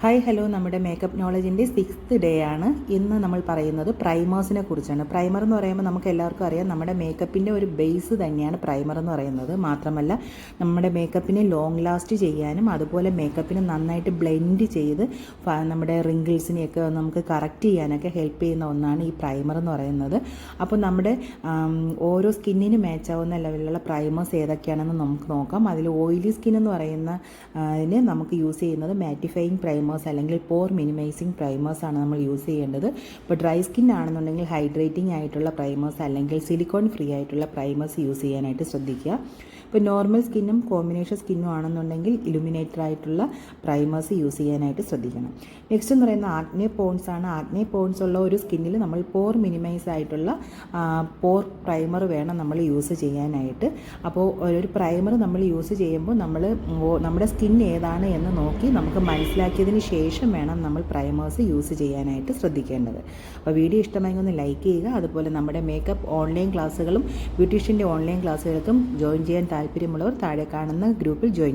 Hi hello നമ്മുടെ makeup നോളജിന്റെ sixth day ആണ്. ഇന്ന് നമ്മൾ പറയുന്നത് പ്രൈമേഴ്സിനെ കുറിച്ചാണ്. പ്രൈമർ എന്ന് പറയുമ്പോൾ നമുക്ക് എല്ലാവർക്കും അറിയാം നമ്മുടെ മേക്കപ്പിന്റെ ഒരു ബേസ് തന്നെയാണ് പ്രൈമർ എന്ന് പറയുന്നത്. മാത്രമല്ല നമ്മുടെ മേക്കപ്പിനെ ലോങ് ലാസ്റ്റ് ചെയ്യാനും അതുപോലെ മേക്കപ്പിനെ നന്നായിട്ട് ബ്ലെൻഡ് ചെയ്ത് നമ്മുടെ റിങ്കിൾസിനെയൊക്കെ നമുക്ക് കറക്റ്റ് ചെയ്യാനൊക്കെ ഹെൽപ്പ് ചെയ്യുന്ന ഒന്നാണ് ഈ പ്രൈമർ എന്ന് പറയുന്നത്. അപ്പോൾ നമ്മുടെ ഓരോ സ്കിന്നിന് മാച്ച് ആവുന്ന ലെവലിലുള്ള പ്രൈമേഴ്സ് ഏതൊക്കെയാണെന്ന് നമുക്ക് നോക്കാം. അതിൽ ഓയിലി സ്കിൻ എന്ന് പറയുന്ന നമുക്ക് യൂസ് ചെയ്യുന്നത് മാറ്റിഫൈയിങ് പ്രൈമേഴ്സ് അല്ലെങ്കിൽ പോർ മിനിമൈസിങ് പ്രൈമേഴ്സ് ആണ് നമ്മൾ യൂസ് ചെയ്യേണ്ടത്. ഇപ്പോൾ ഡ്രൈ സ്കിൻ ആണെന്നുണ്ടെങ്കിൽ ഹൈഡ്രേറ്റിംഗ് ആയിട്ടുള്ള പ്രൈമേഴ്സ് അല്ലെങ്കിൽ സിലിക്കോൺ ഫ്രീ ആയിട്ടുള്ള പ്രൈമേഴ്സ് യൂസ് ചെയ്യാനായിട്ട് ശ്രദ്ധിക്കുക. ഇപ്പോൾ നോർമൽ സ്കിന്നും കോമ്പിനേഷൻ സ്കിന്നും ആണെന്നുണ്ടെങ്കിൽ ഇലുമിനേറ്റർ ആയിട്ടുള്ള പ്രൈമേഴ്സ് യൂസ് ചെയ്യാനായിട്ട് ശ്രദ്ധിക്കണം. നെക്സ്റ്റ് എന്ന് പറയുന്നത് ആഗ്നേ പോൺസ് ആണ്. ആഗ്നേ പോൺസ് ഉള്ള ഒരു സ്കിന്നിൽ നമ്മൾ പോർ മിനിമൈസ് ആയിട്ടുള്ള പോർ പ്രൈമർ വേണം നമ്മൾ യൂസ് ചെയ്യാനായിട്ട്. അപ്പോൾ ഒരു പ്രൈമർ നമ്മൾ യൂസ് ചെയ്യുമ്പോൾ നമ്മൾ നമ്മുടെ സ്കിൻ ഏതാണ് എന്ന് നോക്കി നമുക്ക് മനസ്സിലാക്കിയതിന് ശേഷം വേണം നമ്മൾ പ്രൈമേഴ്സ് യൂസ് ചെയ്യാനായിട്ട് ശ്രദ്ധിക്കേണ്ടത്. അപ്പോൾ വീഡിയോ ഇഷ്ടമായി ഒന്ന് ലൈക്ക് ചെയ്യുക. അതുപോലെ നമ്മുടെ മേക്കപ്പ് ഓൺലൈൻ ക്ലാസ്സുകളും ബ്യൂട്ടീഷ്യന്റെ ഓൺലൈൻ ക്ലാസ്സുകൾക്കും ജോയിൻ ചെയ്യാൻ താല്പര്യമുള്ളവർ താഴെ കാണുന്ന ഗ്രൂപ്പിൽ ജോയിൻ